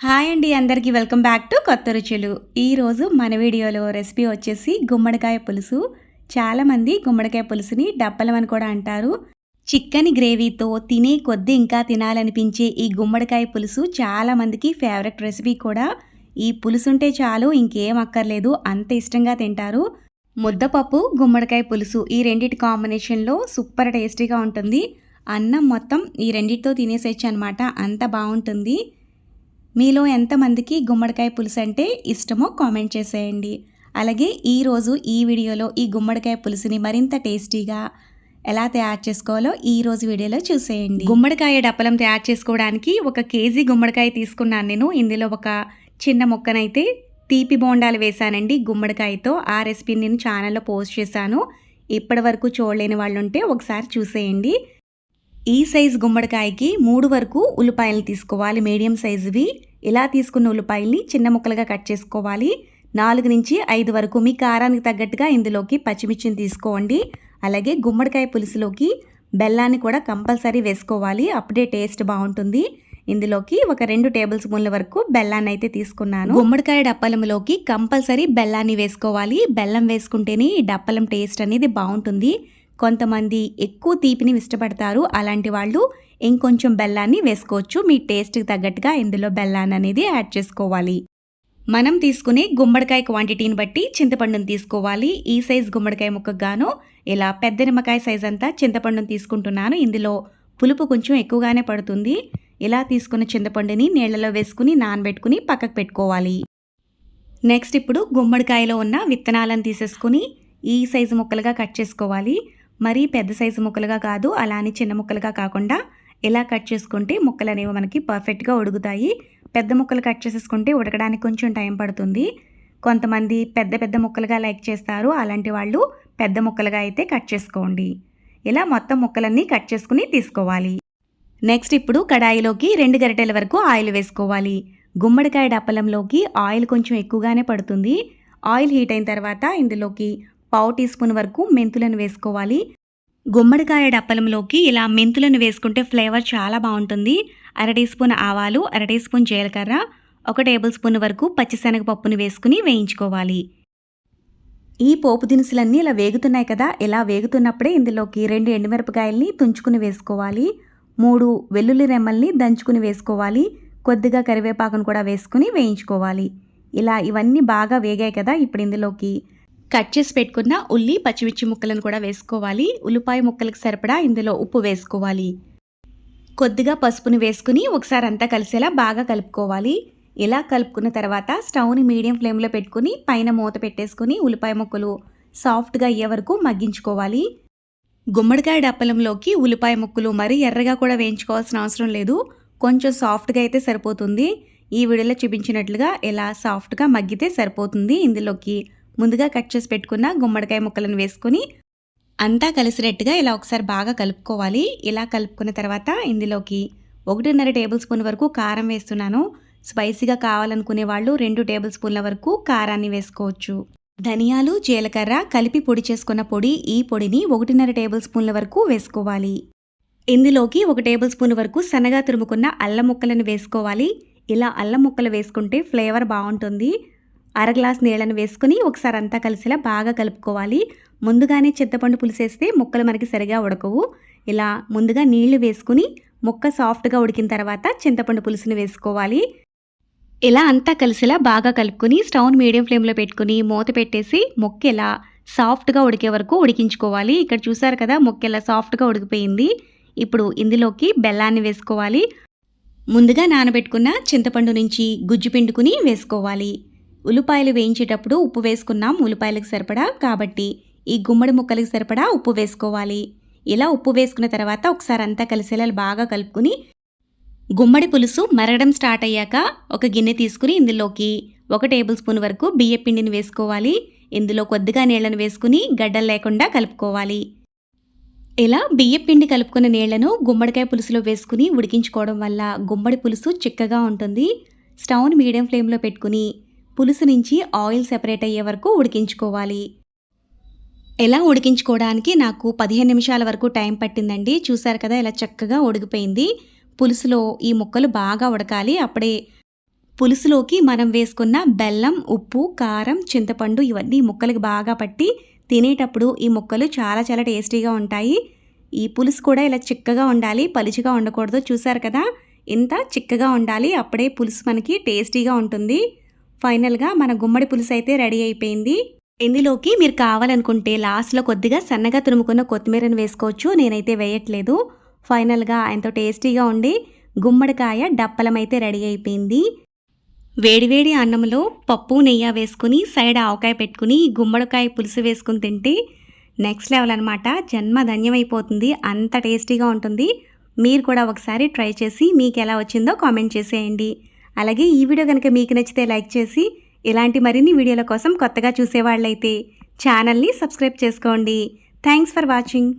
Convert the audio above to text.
Hi అండి అందరికీ welcome back to కొత్త రుచులు. ఈరోజు మన వీడియోలో రెసిపీ వచ్చేసి గుమ్మడికాయ పులుసు. చాలామంది గుమ్మడికాయ పులుసుని డప్పలం అని కూడా అంటారు. చిక్కని గ్రేవీతో తినే కొద్ది ఇంకా తినాలనిపించే ఈ గుమ్మడికాయ పులుసు చాలామందికి ఫేవరెట్ రెసిపీ కూడా. ఈ పులుసు ఉంటే చాలు ఇంకేం అక్కర్లేదు అంత ఇష్టంగా తింటారు. ముద్దపప్పు గుమ్మడికాయ పులుసు ఈ రెండిటి కాంబినేషన్లో సూపర్ టేస్టీగా ఉంటుంది. అన్నం మొత్తం ఈ రెండిటితో తినేసేయచ్చు అనమాట అంత బాగుంటుంది. మీలో ఎంతమందికి గుమ్మడికాయ పులుసు అంటే ఇష్టమో కామెంట్ చేసేయండి. అలాగే ఈరోజు ఈ వీడియోలో ఈ గుమ్మడికాయ పులుసుని మరింత టేస్టీగా ఎలా తయారు చేసుకోవాలో ఈ రోజు వీడియోలో చూసేయండి. గుమ్మడికాయ డప్పలం తయారు చేసుకోవడానికి ఒక కేజీ గుమ్మడికాయ తీసుకున్నాను నేను. ఇందులో ఒక చిన్న ముక్కనైతే తీపి బోండాలు వేశానండి. గుమ్మడికాయతో ఆ రెసిపీని నేను ఛానల్లో పోస్ట్ చేశాను. ఇప్పటి వరకు చూడలేని వాళ్ళు ఉంటే ఒకసారి చూసేయండి. ఈ సైజ్ గుమ్మడికాయకి మూడు వరకు ఉల్లిపాయలు తీసుకోవాలి. మీడియం సైజువి. ఇలా తీసుకున్న ఉల్లిపాయల్ని చిన్న ముక్కలుగా కట్ చేసుకోవాలి. నాలుగు నుంచి ఐదు వరకు మీ కారానికి తగ్గట్టుగా ఇందులోకి పచ్చిమిర్చిని తీసుకోండి. అలాగే గుమ్మడికాయ పులుసులోకి బెల్లాన్ని కూడా కంపల్సరీ వేసుకోవాలి. అప్పుడే టేస్ట్ బాగుంటుంది. ఇందులోకి ఒక రెండు టేబుల్ స్పూన్ల వరకు బెల్లాన్ని అయితే తీసుకున్నాను. గుమ్మడికాయ డప్పలంలోకి కంపల్సరీ బెల్లాన్ని వేసుకోవాలి. బెల్లం వేసుకుంటేనే ఈ డప్పలం టేస్ట్ అనేది బాగుంటుంది. కొంతమంది ఎక్కువ తీపిని ఇష్టపడతారు. అలాంటి వాళ్ళు ఇంకొంచెం బెల్లాన్ని వేసుకోవచ్చు. మీ టేస్ట్కి తగ్గట్టుగా ఇందులో బెల్లాన్ని అనేది యాడ్ చేసుకోవాలి. మనం తీసుకునే గుమ్మడికాయ క్వాంటిటీని బట్టి చింతపండును తీసుకోవాలి. ఈ సైజ్ గుమ్మడికాయ ముక్కకు గాను ఇలా పెద్ద నిమ్మకాయ సైజ్ అంతా చింతపండును తీసుకుంటున్నాను. ఇందులో పులుపు కొంచెం ఎక్కువగానే పడుతుంది. ఇలా తీసుకున్న చింతపండుని నీళ్ళలో వేసుకుని నానబెట్టుకుని పక్కకు పెట్టుకోవాలి. నెక్స్ట్ ఇప్పుడు గుమ్మడికాయలో ఉన్న విత్తనాలను తీసేసుకుని ఈ సైజు ముక్కలుగా కట్ చేసుకోవాలి. మరీ పెద్ద సైజు ముక్కలుగా కాదు అలానే చిన్న ముక్కలుగా కాకుండా ఇలా కట్ చేసుకుంటే ముక్కలు అనేవి మనకి పర్ఫెక్ట్గా ఉడుకుతాయి. పెద్ద ముక్కలు కట్ చేసేసుకుంటే ఉడకడానికి కొంచెం టైం పడుతుంది. కొంతమంది పెద్ద పెద్ద ముక్కలుగా లైక్ చేస్తారు అలాంటి వాళ్ళు పెద్ద ముక్కలుగా అయితే కట్ చేసుకోండి. ఇలా మొత్తం ముక్కలన్నీ కట్ చేసుకుని తీసుకోవాలి. నెక్స్ట్ ఇప్పుడు కడాయిలోకి రెండు గరిటెల వరకు ఆయిల్ వేసుకోవాలి. గుమ్మడికాయ డప్పలంలోకి ఆయిల్ కొంచెం ఎక్కువగానే పడుతుంది. ఆయిల్ హీట్ అయిన తర్వాత ఇందులోకి పావు టీ స్పూన్ వరకు మెంతులను వేసుకోవాలి. గుమ్మడికాయ డప్పలంలోకి ఇలా మెంతులను వేసుకుంటే ఫ్లేవర్ చాలా బాగుంటుంది. అర టీ స్పూన్ ఆవాలు అర టీ స్పూన్ జీలకర్ర ఒక టేబుల్ స్పూన్ వరకు పచ్చిశనగపప్పును వేసుకుని వేయించుకోవాలి. ఈ పోపు దినుసులన్నీ ఇలా వేగుతున్నాయి కదా ఇలా వేగుతున్నప్పుడే ఇందులోకి రెండు ఎండుమిరపకాయల్ని తుంచుకుని వేసుకోవాలి. మూడు వెల్లుల్లి రెమ్మల్ని దంచుకుని వేసుకోవాలి. కొద్దిగా కరివేపాకును కూడా వేసుకుని వేయించుకోవాలి. ఇలా ఇవన్నీ బాగా వేగాయి కదా ఇప్పుడు ఇందులోకి కట్ చేసి పెట్టుకున్న ఉల్లి పచ్చిమిర్చి ముక్కలను కూడా వేసుకోవాలి. ఉల్లిపాయ ముక్కలకు సరిపడా ఇందులో ఉప్పు వేసుకోవాలి. కొద్దిగా పసుపుని వేసుకుని ఒకసారి అంతా కలిసేలా బాగా కలుపుకోవాలి. ఇలా కలుపుకున్న తర్వాత స్టవ్ని మీడియం ఫ్లేమ్లో పెట్టుకుని పైన మూత పెట్టేసుకుని ఉల్లిపాయ ముక్కలు సాఫ్ట్గా అయ్యే వరకు మగ్గించుకోవాలి. గుమ్మడికాయ డప్పలంలోకి ఉల్లిపాయ ముక్కలు మరీ ఎర్రగా కూడా వేయించుకోవాల్సిన అవసరం లేదు. కొంచెం సాఫ్ట్గా అయితే సరిపోతుంది. ఈ వీడియోలో చూపించినట్లుగా ఇలా సాఫ్ట్గా మగ్గితే సరిపోతుంది ఇందులోకి. ముందుగా కట్ చేసి పెట్టుకున్న గుమ్మడికాయ ముక్కలను వేసుకొని అంతా కలిసినట్టుగా ఇలా ఒకసారి బాగా కలుపుకోవాలి. ఇలా కలుపుకున్న తర్వాత ఇందులోకి ఒకటిన్నర టేబుల్ స్పూన్ వరకు కారం వేస్తున్నాను. స్పైసీగా కావాలనుకునే వాళ్ళు రెండు టేబుల్ స్పూన్ల వరకు కారాన్ని వేసుకోవచ్చు. ధనియాలు జీలకర్ర కలిపి పొడి చేసుకున్న పొడి ఈ పొడిని ఒకటిన్నర టేబుల్ స్పూన్ల వరకు వేసుకోవాలి. ఇందులోకి ఒక టేబుల్ స్పూన్ వరకు సన్నగా తురుముకున్న అల్లం ముక్కలను వేసుకోవాలి. ఇలా అల్లం ముక్కలు వేసుకుంటే ఫ్లేవర్ బాగుంటుంది. అర గ్లాస్ నీళ్ళను వేసుకుని ఒకసారి అంతా కలిసేలా బాగా కలుపుకోవాలి. ముందుగానే చింతపండు పులిసేస్తే ముక్కలు మనకి సరిగా ఉడకవు. ఇలా ముందుగా నీళ్ళు వేసుకుని ముక్క సాఫ్ట్గా ఉడికిన తర్వాత చింతపండు పులుసుని వేసుకోవాలి. ఇలా అంతా కలిసేలా బాగా కలుపుకొని స్టవ్ మీడియం ఫ్లేమ్లో పెట్టుకుని మూత పెట్టేసి మొక్క ఇలా సాఫ్ట్గా ఉడికే వరకు ఉడికించుకోవాలి. ఇక్కడ చూసారు కదా మొక్క ఇలా సాఫ్ట్గా ఉడికిపోయింది. ఇప్పుడు ఇందులోకి బెల్లాన్ని వేసుకోవాలి. ముందుగా నానబెట్టుకున్న చింతపండు నుంచి గుజ్జు పిండుకుని వేసుకోవాలి. ఉల్లిపాయలు వేయించేటప్పుడు ఉప్పు వేసుకున్నాం. ఉల్లిపాయలకు సరిపడా కాబట్టి ఈ గుమ్మడి ముక్కలకు సరిపడా ఉప్పు వేసుకోవాలి. ఇలా ఉప్పు వేసుకున్న తర్వాత ఒకసారి అంతా కలిసేలా బాగా కలుపుకుని గుమ్మడి పులుసు మరగడం స్టార్ట్ అయ్యాక ఒక గిన్నె తీసుకుని ఇందులోకి ఒక టేబుల్ స్పూన్ వరకు బియ్య పిండిని వేసుకోవాలి. ఇందులో కొద్దిగా నీళ్ళను వేసుకుని గడ్డలు లేకుండా కలుపుకోవాలి. ఇలా బియ్య పిండి కలుపుకున్న నీళ్ళను గుమ్మడికాయ పులుసులో వేసుకుని ఉడికించుకోవడం వల్ల గుమ్మడి పులుసు చిక్కగా ఉంటుంది. స్టవ్ని మీడియం ఫ్లేమ్లో పెట్టుకుని పులుసు నుంచి ఆయిల్ సెపరేట్ అయ్యే వరకు ఉడికించుకోవాలి. ఎలా ఉడికించుకోవడానికి నాకు పదిహేను నిమిషాల వరకు టైం పట్టిందండి. చూసారు కదా ఇలా చక్కగా ఉడికిపోయింది. పులుసులో ఈ ముక్కలు బాగా ఉడకాలి. అప్పుడే పులుసులోకి మనం వేసుకున్న బెల్లం ఉప్పు కారం చింతపండు ఇవన్నీ ముక్కలకి బాగా పట్టి తినేటప్పుడు ఈ ముక్కలు చాలా చాలా టేస్టీగా ఉంటాయి. ఈ పులుసు కూడా ఇలా చిక్కగా ఉండాలి. పలుచగా ఉండకూడదు. చూసారు కదా? ఇంత చిక్కగా ఉండాలి. అప్పుడే పులుసు మనకి టేస్టీగా ఉంటుంది. ఫైనల్గా మన గుమ్మడి పులుసు అయితే రెడీ అయిపోయింది. ఇందులోకి మీరు కావాలనుకుంటే లాస్ట్లో కొద్దిగా సన్నగా తురుముకున్న కొత్తిమీరను వేసుకోవచ్చు. నేనైతే వేయట్లేదు. ఫైనల్గా ఎంతో టేస్టీగా ఉండి గుమ్మడికాయ డప్పలమైతే రెడీ అయిపోయింది. వేడివేడి అన్నంలో పప్పు నెయ్యి వేసుకుని సైడ్ ఆవకాయ పెట్టుకుని గుమ్మడికాయ పులుసు వేసుకుని తింటే నెక్స్ట్ లెవెల్ అనమాట జన్మ ధన్యమైపోతుంది. అంత టేస్టీగా ఉంటుంది. మీరు కూడా ఒకసారి ట్రై చేసి మీకు ఎలా వచ్చిందో కామెంట్ చేసేయండి. అలాగే ఈ వీడియో కనుక మీకు నచ్చితే లైక్ చేసి ఇలాంటి మరిన్ని వీడియోల కోసం కొత్తగా చూసేవాళ్ళైతే ఛానల్ని సబ్స్క్రైబ్ చేసుకోండి. Thanks for watching.